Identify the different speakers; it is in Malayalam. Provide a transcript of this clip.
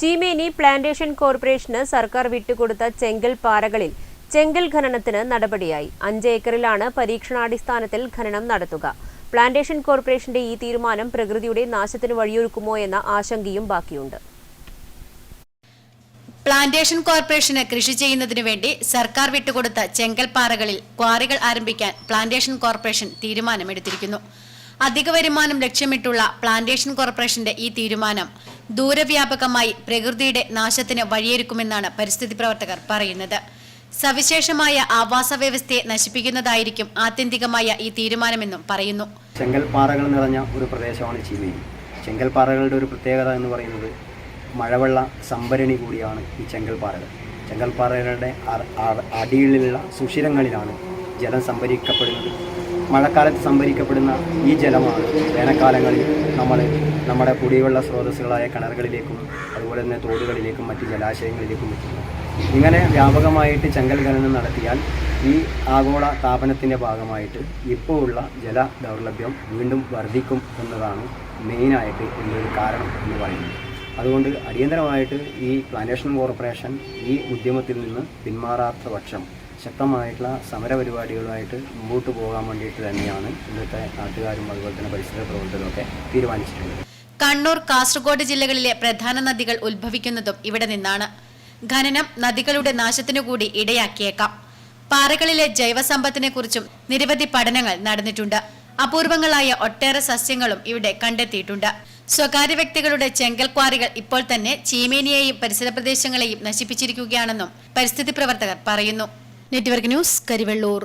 Speaker 1: ചീമേനി പ്ലാന്റേഷൻ കോർപ്പറേഷന് സർക്കാർ വിട്ടുകൊടുത്ത ചെങ്കൽ പാറകളിൽ ചെങ്കൽ ഖനനത്തിന് നടപടിയായി. അഞ്ച് ഏക്കറിലാണ് പരീക്ഷണാടിസ്ഥാനത്തിൽ ഖനനം നടത്തുക. പ്ലാന്റേഷൻ കോർപ്പറേഷന്റെ ഈ തീരുമാനം പ്രകൃതിയുടെ നാശത്തിന് വഴിയൊരുക്കുമോ എന്ന ആശങ്കയും ബാക്കിയുണ്ട്.
Speaker 2: പ്ലാന്റേഷൻ കോർപ്പറേഷന് കൃഷി ചെയ്യുന്നതിനു വേണ്ടി സർക്കാർ വിട്ടുകൊടുത്ത ചെങ്കൽപ്പാറകളിൽ ക്വാറികൾ ആരംഭിക്കാൻ പ്ലാന്റേഷൻ കോർപ്പറേഷൻ തീരുമാനമെടുത്തിരിക്കുന്നു. അധിക വരുമാനം ലക്ഷ്യമിട്ടുള്ള പ്ലാന്റേഷൻ കോർപ്പറേഷന്റെ ഈ തീരുമാനം ദൂരവ്യാപകമായി പ്രകൃതിയുടെ നാശത്തിന് വഴിയൊരുക്കുമെന്നാണ് പരിസ്ഥിതി പ്രവർത്തകർ പറയുന്നത്. സവിശേഷമായ ആവാസ വ്യവസ്ഥയെ നശിപ്പിക്കുന്നതായിരിക്കും ആത്യന്തികമായ ഈ തീരുമാനമെന്നും പറയുന്നു.
Speaker 3: ചെങ്കൽപ്പാറകൾ നിറഞ്ഞ ഒരു പ്രദേശമാണ് ചീമേനി ചെങ്കൽപ്പാറകളുടെ ഒരു പ്രത്യേകത എന്ന് പറയുന്നത് മഴവെള്ള സംഭരണി കൂടിയാണ് ഈ ചെങ്കൽപ്പാറകൾ. ചെങ്കൽപ്പാറകളുടെ അടിയിലുള്ള സുഷിരങ്ങളിലാണ് ജലം സംഭരിക്കപ്പെടുന്നത്. മഴക്കാലത്ത് സംഭരിക്കപ്പെടുന്ന ഈ ജലമാണ് വേനൽക്കാലങ്ങളിൽ നമ്മൾ നമ്മുടെ കുടിവെള്ള സ്രോതസ്സുകളായ കിണറുകളിലേക്കും അതുപോലെ തന്നെ തോടുകളിലേക്കും മറ്റ് ജലാശയങ്ങളിലേക്കും എത്തുന്നത് ഇങ്ങനെ വ്യാപകമായിട്ട് ചെങ്കൽ ഖനനം നടത്തിയാൽ ഈ ആഗോള താപനത്തിന്റെ ഭാഗമായിട്ട് ഇപ്പോൾ ഉള്ള ജല ദൗർലഭ്യം വീണ്ടും വർദ്ധിക്കും എന്നതാണ് മെയിനായിട്ട് ഇതിന്റെ കാരണം എന്ന് പറയുന്നത്. അതുകൊണ്ട് അടിയന്തരമായിട്ട് ഈ പ്ലാന്റേഷൻ കോർപ്പറേഷൻ ഈ ഉദ്യമത്തിൽ നിന്ന് പിന്മാറാത്ത പക്ഷം ശക്തമായിട്ടുള്ള സമരപരിപാടികളുമായിട്ട് മുമ്പോട്ട് പോകാൻ വേണ്ടിയിട്ട് തന്നെയാണ് ഇന്നത്തെ നാട്ടുകാരും അതുപോലെ തന്നെ പരിസര പ്രവർത്തകരൊക്കെ തീരുമാനിച്ചിട്ടുള്ളത്.
Speaker 2: കണ്ണൂർ കാസർഗോഡ് ജില്ലകളിലെ പ്രധാന നദികൾ ഉത്ഭവിക്കുന്നതും ഇവിടെ നിന്നാണ്. ഖനനം നദികളുടെ നാശത്തിനു കൂടി ഇടയാക്കിയേക്കാം. പാറകളിലെ ജൈവസമ്പത്തിനെക്കുറിച്ചും നിരവധി പഠനങ്ങൾ നടന്നിട്ടുണ്ട്. അപൂർവങ്ങളായ ഒട്ടേറെ സസ്യങ്ങളും ഇവിടെ കണ്ടെത്തിയിട്ടുണ്ട്. സ്വകാര്യ വ്യക്തികളുടെ ചെങ്കൽ ക്വാറികൾ ഇപ്പോൾ തന്നെ ചീമേനിയെയും പരിസര പ്രദേശങ്ങളെയും നശിപ്പിച്ചിരിക്കുകയാണെന്നും പരിസ്ഥിതി പ്രവർത്തകർ പറയുന്നു. Network news Karivellur